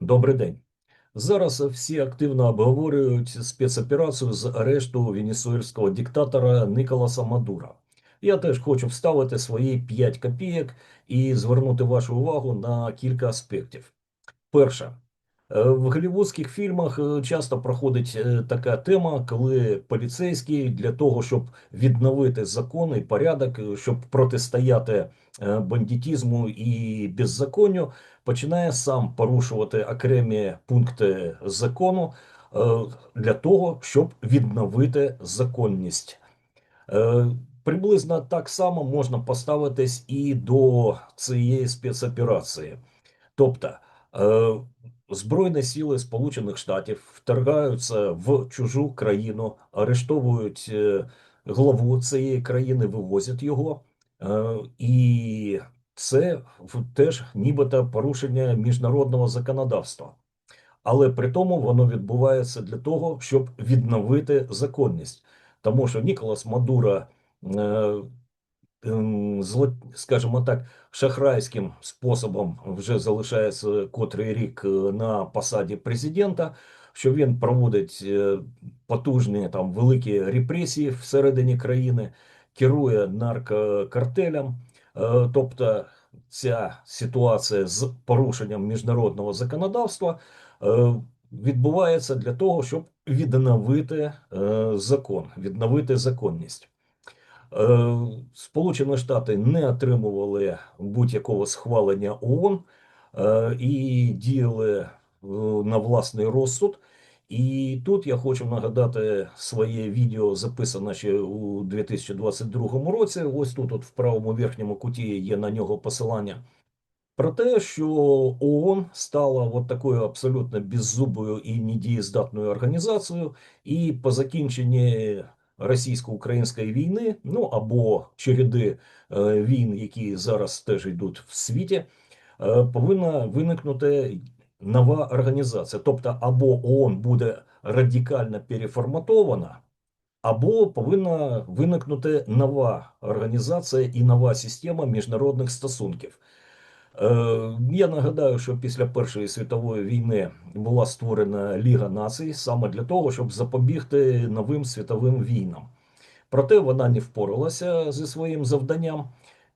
Добрий день. Зараз всі активно обговорюють спецоперацію з арешту венесуельського диктатора Николаса Мадура. Я теж хочу вставити свої 5 копійок і звернути вашу увагу на кілька аспектів. Перше, в голівудських фільмах е, часто проходить е, така тема, коли поліцейський для того, щоб відновити закон і порядок, е, щоб протистояти е, бандитізму і беззаконню, починає сам порушувати окремі пункти закону е, для того, щоб відновити законність. Е, Приблизно так само можна поставитись і до цієї спецоперації. Тобто е, Збройні сили Сполучених Штатів вторгаються в чужу країну, арештовують е, главу цієї країни, вивозять його, е, і це теж нібито порушення міжнародного законодавства. Але при тому воно відбувається для того, щоб відновити законність. Тому що Ніколас Мадуро, е, скажімо так, шахрайським способом вже залишається котрий рік е, на посаді президента, що він проводить е, потужні там великі репресії всередині країни, керує наркокартелем. Е, Тобто ця ситуація з порушенням міжнародного законодавства відбувається для того, щоб відновити закон, відновити законність. Е, Сполучені Штати не отримували будь-якого схвалення ООН е, і діяли е, на власний розсуд. І тут я хочу нагадати своє відео, записане ще у 2022 році. Ось тут, от в правому верхньому куті, є на нього посилання. Про те, що ООН стала от такою абсолютно беззубою і недієздатною організацією, і по закінченні російсько-української війни, ну або череди е, війн, які зараз теж йдуть в світі, е, повинна виникнути нова організація. Тобто, або ООН буде радикально переформатована, або повинна виникнути нова організація і нова система міжнародних стосунків. Е, Я нагадаю, що після Першої світової війни була створена Ліга націй саме для того, щоб запобігти новим світовим війнам. Проте вона не впоралася зі своїм завданням,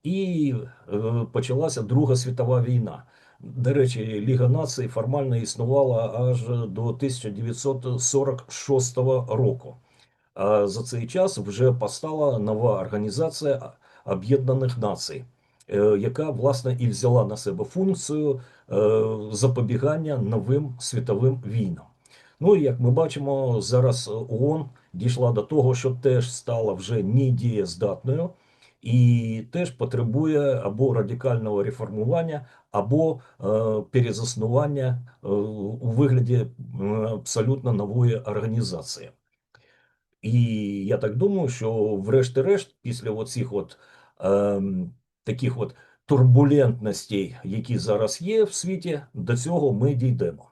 і е, почалася Друга світова війна. До речі, Ліга націй формально існувала аж до 1946 року. А за цей час вже постала нова організація Об'єднаних Націй, яка власне і взяла на себе функцію е, запобігання новим світовим війнам. Ну і як ми бачимо, зараз ООН дійшла до того, що теж стала вже недієздатною і теж потребує або радикального реформування, або е, перезаснування е, у вигляді е, абсолютно нової організації. І я так думаю, що врешті-решт, після оцих от ем, таких от турбулентностей, які зараз є в світі, до цього ми дійдемо.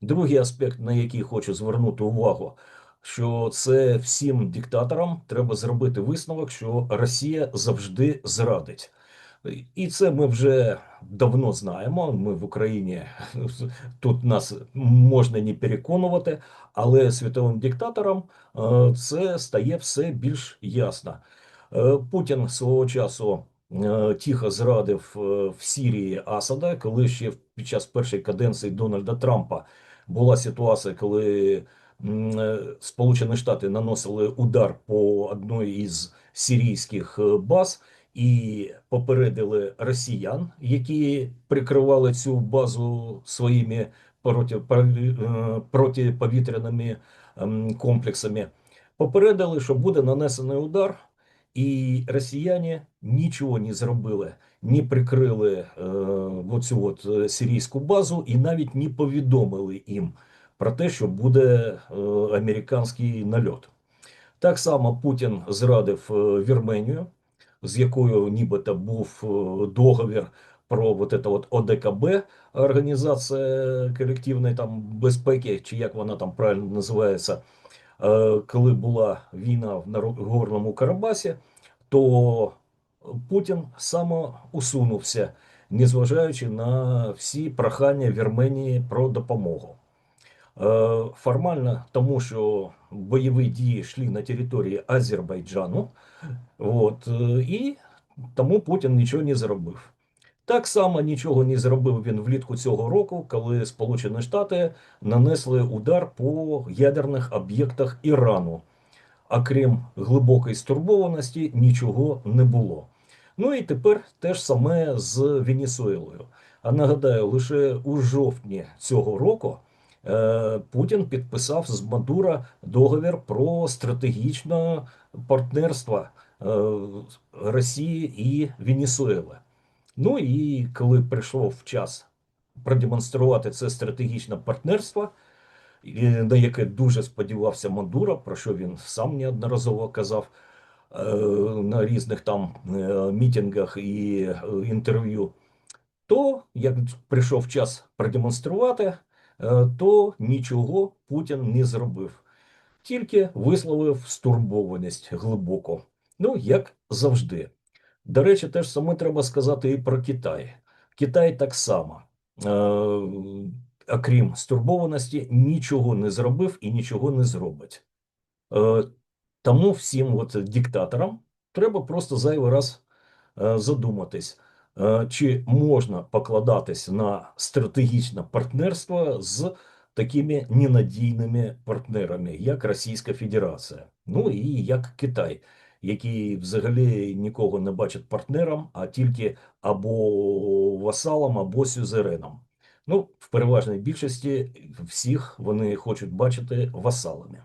Другий аспект, на який хочу звернути увагу, що це всім диктаторам треба зробити висновок, що Росія завжди зрадить. І це ми вже давно знаємо. Ми в Україні тут нас можна не переконувати, але світовим диктаторам е, це стає все більш ясно. Е, Путін свого часу тихо зрадив е, в Сірії Асада, коли ще під час першої каденції Дональда Трампа була ситуація, коли е, Сполучені Штати наносили удар по одній із сирійських е, баз і попередили росіян, які прикривали цю базу своїми е, протиповітряними комплексами. Попередили, що буде нанесений удар, і росіяни нічого не зробили, не прикрили е, оцю от е, сирійську базу і навіть не повідомили їм про те, що буде е, американський нальот. Так само Путін зрадив е, Вірменію, з якою нібито був е, договір про вот это от ОДКБ, Організація колективної там безпеки, чи як вона там правильно називається. Коли була війна в Нагорному Карабасі, то Путін самоусунувся незважаючи на всі прохання Вірменії про допомогу. Е, Формально тому, що бойові дії йшли на території Азербайджану, от, е, і тому Путін нічого не зробив. Так само нічого не зробив він влітку цього року, коли Сполучені Штати нанесли удар по ядерних об'єктах Ірану. А крім глибокої стурбованості, нічого не було. Ну і тепер те ж саме з Венесуелою. А нагадаю, лише у жовтні цього року е, Путін підписав з Мадура договір про стратегічне партнерство е, Росії і Венесуели. Ну і коли прийшов час продемонструвати це стратегічне партнерство, на яке дуже сподівався Мадуро, про що він сам неодноразово казав е, на різних там е, мітингах і е, інтерв'ю, то як прийшов час продемонструвати, то нічого Путін не зробив, тільки висловив стурбованість глибоко. Ну, як завжди. До речі, теж саме треба сказати і про Китай. Китай так само, окрім стурбованості, нічого не зробив і нічого не зробить. Е, тому всім от диктаторам треба просто зайвий раз е, задуматись, е, чи можна покладатись на стратегічне партнерство з такими ненадійними партнерами, як Російська Федерація, ну і як Китай які взагалі нікого не бачать партнером, а тільки або васалом, або сюзереном. Ну, в переважній більшості всіх вони хочуть бачити васалами.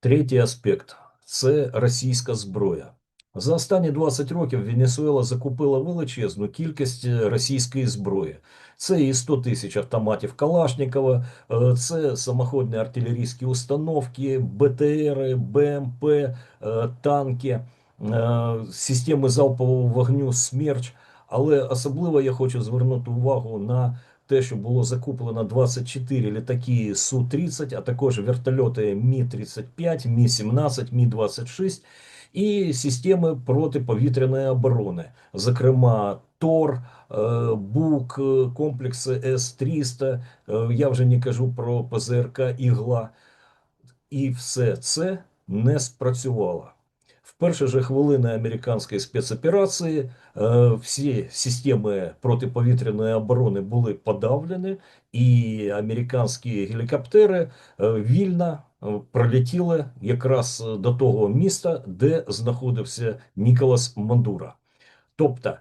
Третій аспект це російська зброя. За останні 20 років Венесуела закупила величезну кількість російської зброї. Це і 100 тисяч автоматів Калашникова, е, це самоходні артилерійські установки, БТРи, БМП, е, танки, е, системи залпового вогню «Смерч». Але особливо я хочу звернути увагу на те, що було закуплено 24 літаки Су-30, а також вертольоти Мі-35, Мі-17, Мі-26 і системи протиповітряної оборони, зокрема ТОР, е, БУК, комплекси С-300, е, я вже не кажу про ПЗРК Ігла. І все це не спрацювало. Перші же хвилини американської спецоперації е, всі системи протиповітряної оборони були подавлені, і американські гелікоптери вільно пролетіли якраз до того міста, де знаходився Ніколас Мандура. Тобто,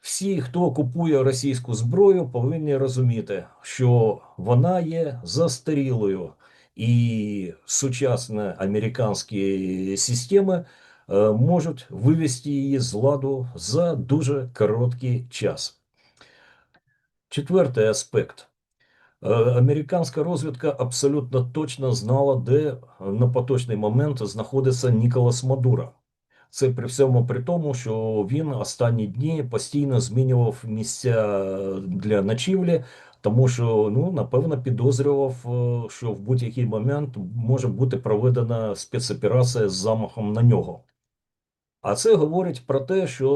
всі, хто купує російську зброю, повинні розуміти, що вона є застарілою, і сучасні американські системи е, можуть вивести її з ладу за дуже короткий час. Четвертий аспект. Е, американська розвідка абсолютно точно знала, де на поточний момент знаходиться Ніколас Мадуро. Це при всьому при тому, що він останні дні постійно змінював місця для ночівлі, тому що ну напевно підозрював, е, що в будь-який момент може бути проведена спецоперація з замахом на нього. А це говорить про те, що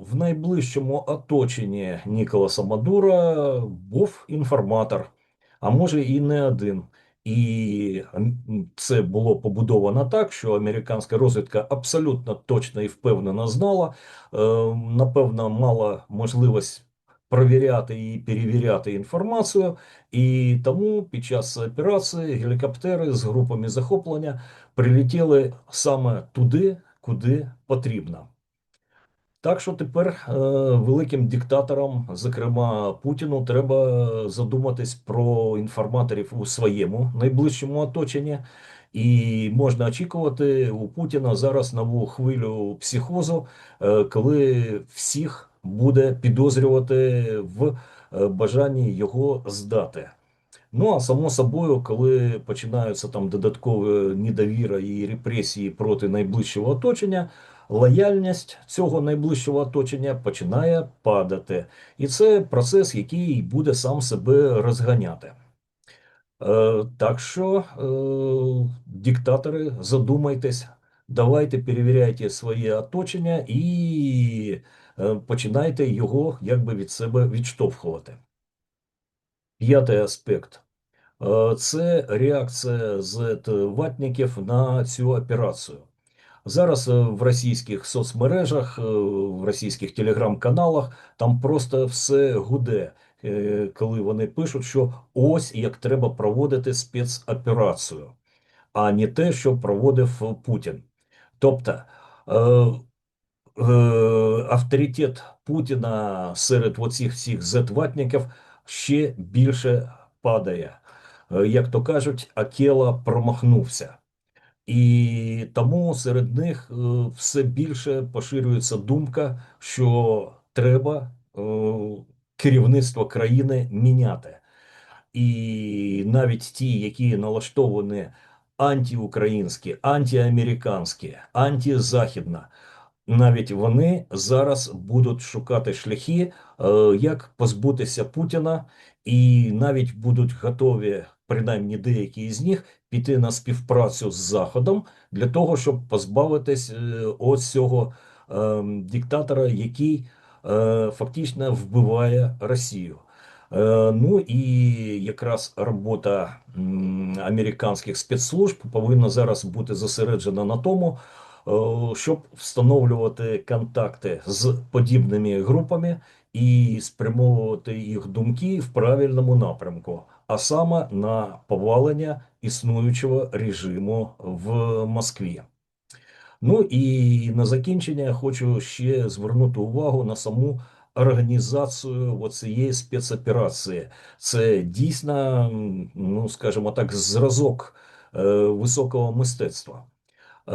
в найближчому оточенні Ніколаса Мадура був інформатор а може і не один. І це було побудовано так, що американська розвідка абсолютно точно і впевнено знала, е, напевно, мала можливість провіряти і перевіряти інформацію, і тому під час операції гелікоптери з групами захоплення прилетіли саме туди, куди потрібно. Так що тепер е, великим диктаторам, зокрема Путіну, треба задуматись про інформаторів у своєму найближчому оточенні, і можна очікувати у Путіна зараз нову хвилю психозу, е, коли всіх буде підозрювати в е, бажанні його здати. Ну а само собою, коли починаються там додаткові недовіра і репресії проти найближчого оточення лояльність цього найближчого оточення починає падати. І це процес, який буде сам себе розганяти. Е, так що, е, диктатори, задумайтесь, давайте перевіряйте своє оточення і е, починайте його якби від себе відштовхувати. П'ятий аспект е, це реакція з ватників на цю операцію. Зараз е, в російських соцмережах, е, в російських телеграм-каналах там просто все гуде, е, коли вони пишуть, що ось як треба проводити спецоперацію, а не те, що проводив Путін. Тобто авторитет Путіна серед оцих всіх зетватників ще більше падає. Як то кажуть, Акела промахнувся. І тому серед них е, все більше поширюється думка, що треба е, керівництво країни міняти. І навіть ті, які налаштовані антиукраїнські, антиамериканські, антизахідна, навіть вони зараз будуть шукати шляхи, е, як позбутися Путіна, і навіть будуть готові, принаймні деякі з них, піти на співпрацю з Заходом для того, щоб позбавитись е, ось цього е, диктатора, який е, фактично вбиває Росію. Ну і якраз робота американських спецслужб повинна зараз бути зосереджена на тому, щоб встановлювати контакти з подібними групами і спрямовувати їх думки в правильному напрямку, а саме на повалення існуючого режиму в Москві. Ну і на закінчення я хочу ще звернути увагу на саму організацію цієї спецоперації. Це дійсно, ну скажімо так, зразок е, високого мистецтва. Е,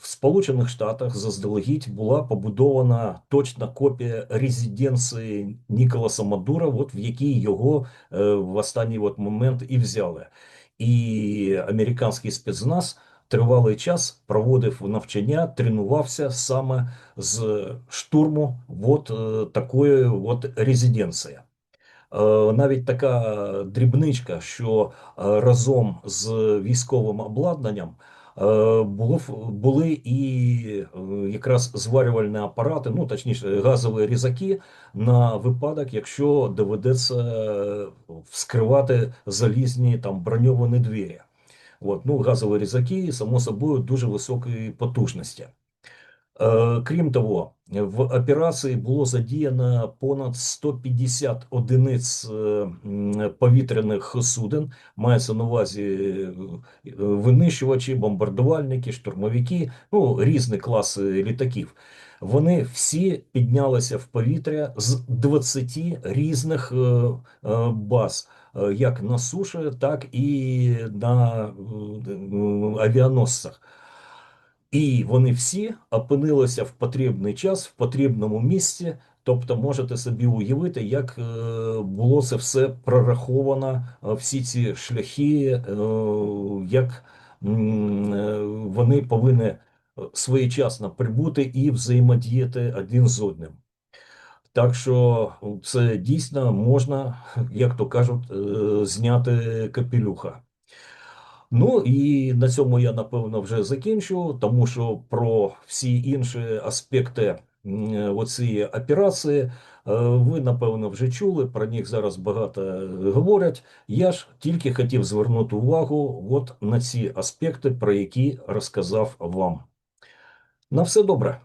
в Сполучених Штатах заздалегідь була побудована точна копія резиденції Ніколаса Мадура, от в якій його е, в останній от момент і взяли. І американський спецназ тривалий час проводив навчання, тренувався саме з штурму от е, такої от резиденції. Навіть така дрібничка, що разом з військовим обладнанням було були і е, якраз зварювальні апарати, ну точніше, газові різаки на випадок, якщо доведеться е, вскривати залізні там броньовані двері. От, ну, газові різаки, само собою, дуже високої потужності. Е, крім того, в операції було задіяно понад 150 одиниць е, повітряних суден. Мається на увазі е, винищувачі, бомбардувальники, штурмовики, ну різні класи літаків. Вони всі піднялися в повітря з 20 різних баз, як на суші, так і на авіаносцях. І вони всі опинилися в потрібний час, в потрібному місці. Тобто, можете собі уявити, як е, було це все прораховано, е, всі ці шляхи, е, як вони повинні своєчасно прибути і взаємодіяти один з одним. Так що це дійсно можна, як то кажуть, зняти капелюха. Ну і на цьому я напевно вже закінчу, тому що про всі інші аспекти оцієї операції е, ви напевно вже чули. Про них зараз багато говорять. Я ж тільки хотів звернути увагу от на ці аспекти, про які розказав вам. На все добре.